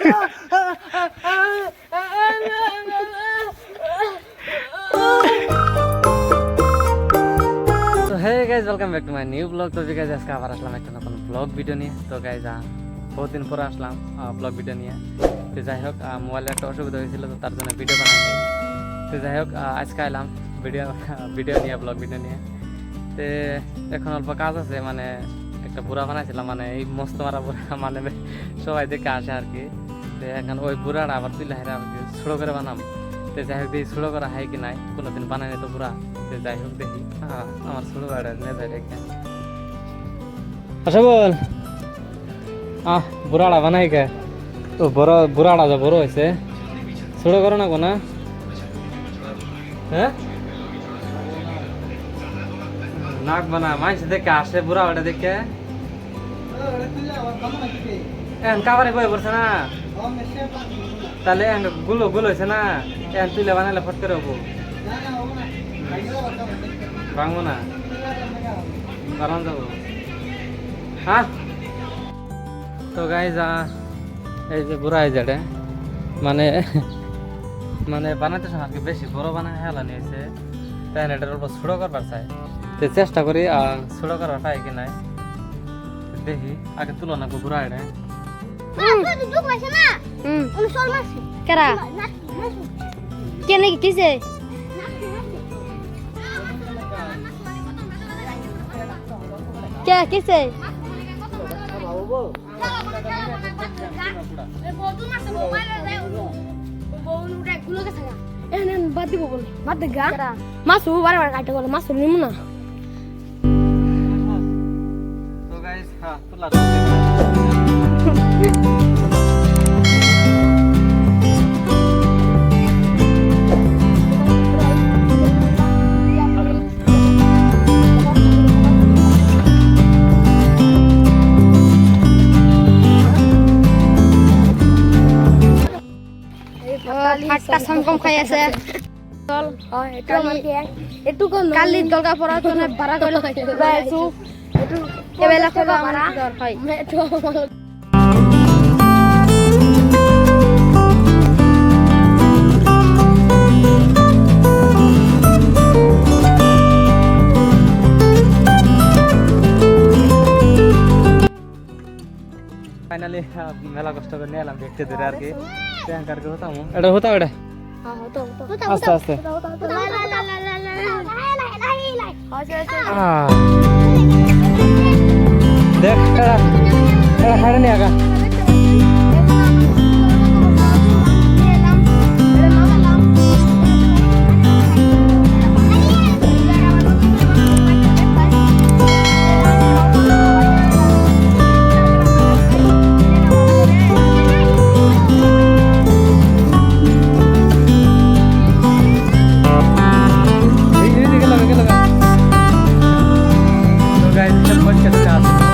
তো hey guys welcome back to my new blog তো guys আজকে আবার আসলাম একটা নতুন ব্লগ ভিডিও নিয়ে। তো গাইজ বহুত দিন পরে আসলাম ব্লগ ভিডিও নিয়ে। তো, যাই হোক মোবাইলে একটা অসুবিধা হয়েছিল, তো তার জন্য ভিডিও বানাইনি তো, যাই হোক আজকে এলাম ভিডিও ভিডিও নিয়ে ব্লগ ভিডিও নিয়ে। তো, এখন অল্প কাজ আছে মানে একটা বুড়া বানাইছিলাম মানে এই মস্ত মারা বুড়া মানে সবাই দেখে আসে আর কি। এখন ওই বুড়াটা আবার তুলে হাইরা কি ছোটো করে বানাম। তো যাই হোক দেখি ছোটো করা হয় কি নাই কোনোদিন বানাইনি তো বুড়া। তো যাই হোক দেখি আমার ছোটো নিয়ে যাই রেখে আচ্ছা বল। আহ বুড়াটা বানাই কে? ও বড় বুড়াটা যা বড় হয়েছে ছোটো করো না কোনা। হ্যাঁ? নাক বানা মাইস দেখে আসে বুড়া ওটা দেখে এখন কাবারে বয়ে পড়ছে না? তাহলে গুলো গুলো হয়েছে না? এখন তুলে বানাইলে ফট করে হব। ভাঙবো না। বানান যাব। হ্যাঁ তো গাই যা এই যে বুড়া এই যেটা মানে মানে বানাতে সময় আর কি বেশি বড় বানায় হেলা নিয়েছে তাই এটার অল্প ছোটো করবার চাই। তো চেষ্টা করি ছোটো করবার পাই কি নাই। দেখি, আগে তুলনা বুড়া এটা কেরা কেনে কিছে কে কিছে মাছ বারবার কাটতে বলে মাছ। নিমু না তো গাইস হ্যাঁ তুলা ফাটটা সমকম খাই আছে চল কোন? কালি দলকা পড়া তো না বাড়া কইলো এটু এবেলা কইবা আমরা দর হয়। ফাইনালি মেলা কষ্ট করে নিয়ে এলাম দেখতে ধরে আর কি ট্যাঙ্কার কে হতাম এটা হতাও এটা আস্তে আস্তে আহ, দেখ এটা এটা হাড়ে নিয়ে আগা পরিষ্কার করে আছে।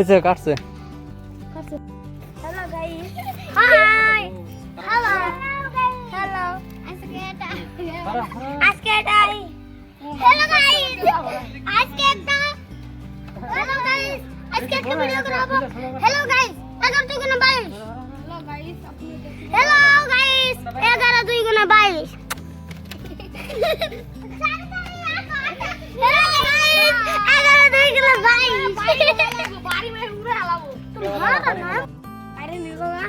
হয়েছে কাটছে। Hello guys hi hello hello আজকে এটা আজকে এটা হ্যালো গাইস আজকে একটা হ্যালো গাইস আজকে একটা ভিডিও করব। হ্যালো গাইস 11 2 গুণ 22 হ্যালো গাইস হ্যালো গাইস 11 2 গুণ 22 গুণ বাইশ বাড়ি মেরে উড়ে হালাবো তুমি ভালো না আরে নির্গলা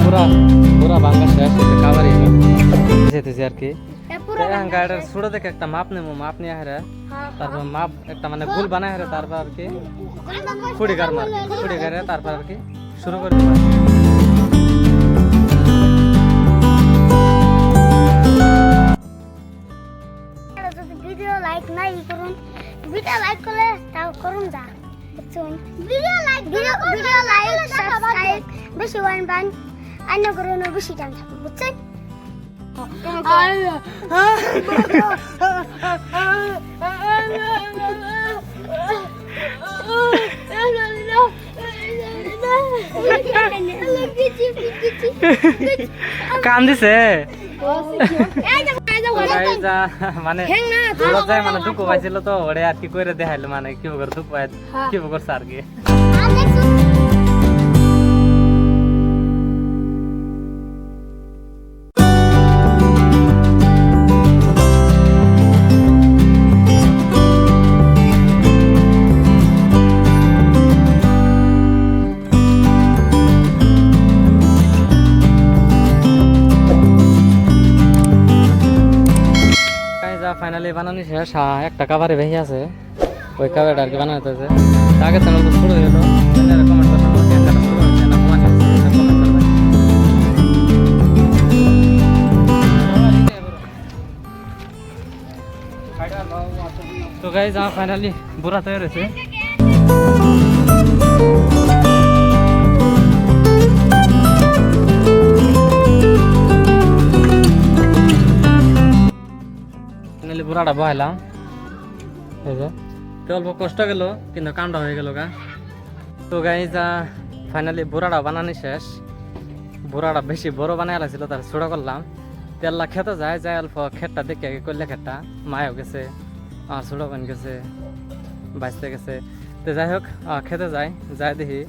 পুরা পুরা বাংলা শেষ হতে কাবারি যেতেছি আর কি। গাড়িটার ছোটো দেখে একটা মাপ নেব মাপ নিয়ে হারে তারপর মাপ একটা মানে ভুল বানায় হারে তারপর আর কি। কুড়ি গার মার গারে তারপর আর কি শুরু করে ভিডিও লাইক নাই করুন ভিডিও লাইক করলে তাও করুন যা video like video video like subscribe বেশি ওয়ান বান আইন করুন বেশি টাইম থাকুন বুঝছেন? কাম দিছে এই দেখো এই দেখো গাইজ, আহ, মানে দূরত যায় মানে দুঃখ পাইছিল তো ওরে আর কি করে দেখাইলো মানে কি করে দুঃখ পাই কি করছে আর কি ফাইনালি বানানো শেষ হ্যাঁ, একটা কাভারে ভেঙে আছে। ওই কাভারটা আর কি বানাতে আছে আগে চ্যানেল তো শুরু না কমেন্ট তো গাইজ আমার ফাইনালি বুড়া তৈরি হয়েছে। ফাইনালি বহাইলাম। এই যে। তো অল্প কষ্ট গেল কিন্তু কামটা হয়ে গেল গা। তো গাইজ ফাইনালি বুড়াটা বানানি শেষ। বুড়াটা বেশি বড় বানাই লাগছিল তার ছোট করলাম। তেল্লা খেতে যায় যায় অল্প খেটটা দেখে আগে করলে খেটটা মায়ও গেছে আর ছোট বোন গেছে বাঁচতে গেছে। তো যাই হোক খেতে যায় যাই দেখি।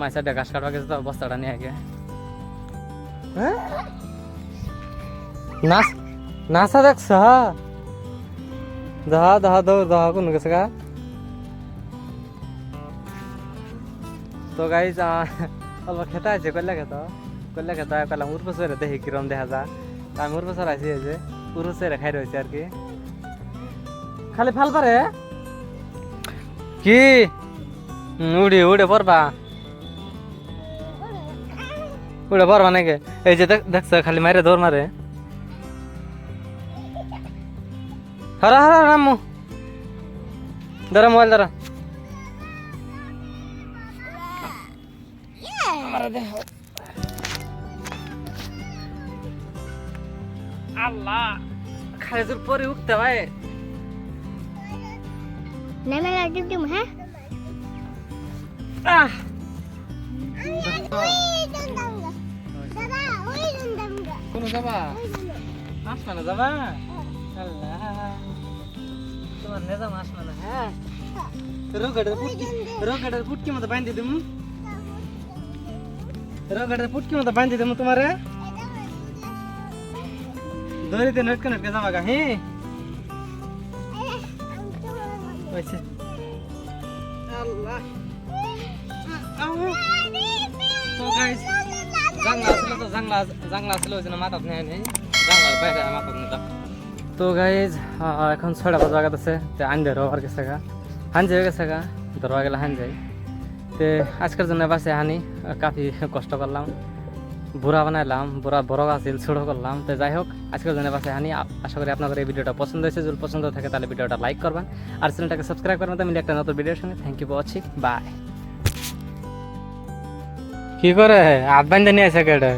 মাই সাইডে ঘাস কাটবা গেছে তো বস্তাটা নিয়ে আগে। নাচ নাচা দেখছ? দহা দহা দৌড় দহা কোন গেছে গা তো গাই অল্প খেতে আছে কইলে খেত কইলে খেতে কইলাম উর বছরে দেখি কিরম দেখা যা তা আমি উর বছর আছি এই যে উর বছরে খাই রয়েছে আর কি খালি ফাল পারে কি হুম, উড়ি উড়ে পড়বা উড়ে পড়বা নাকি এই যে দেখ- দেখছ খালি মারে দৌড় মারে হরা হরা রামু। দাঁড়া মোবাইল দাঁড়া। আল্লাহ পরে উঠতে ভাই নেমে লাগি দিম হ্যাঁ। আহ। দাদা ওই দন্দামগা কোন যাবা? আসমানে যাবা? আল্লাহ। তোমার নেজাম আসমানে হ্যাঁ। রোগাড়ের পুটকি রোগাড়ের পুটকি মতো বাঁধি দিমু। রোগাড়ের পুটকি মতো বাঁধি দিমু তোমারে। দড়িতে নটকে নটকে যাবা গা হ্যাঁ হয়েছে। আল্লাহ। তো গাইস জাংলা ছিল তো জাংলা জাংলা ছিল ওই জন্য মাথাত নেয় নেই জাংলার বাইরে মাথাত নিলাম তো গাইজ এখন ছয়টা বাজা গেছে তে আন দেরো আর গেছে গা। হান হয়ে গেছে গা ধরবা গেলে হান যাই তে আজকের জন্য বাসে হানি কাফি কষ্ট করলাম। বুড়া বানাইলাম, বুড়া বড় আছিল, ছোটো করলাম। তো যাই হোক, আজকের জন্য বাসে হানি আশা করি আপনাদের এই ভিডিওটা পছন্দ হয়েছে। যদি পছন্দ থাকে, তাহলে ভিডিওটা লাইক করবেন। আর চ্যানেলটাকে সাবস্ক্রাইব করবেন তো মিলে একটা নতুন ভিডিওর সঙ্গে। Thank you for watching bye কি করে? হাত বান্ধে নিয়ে আসে কেটে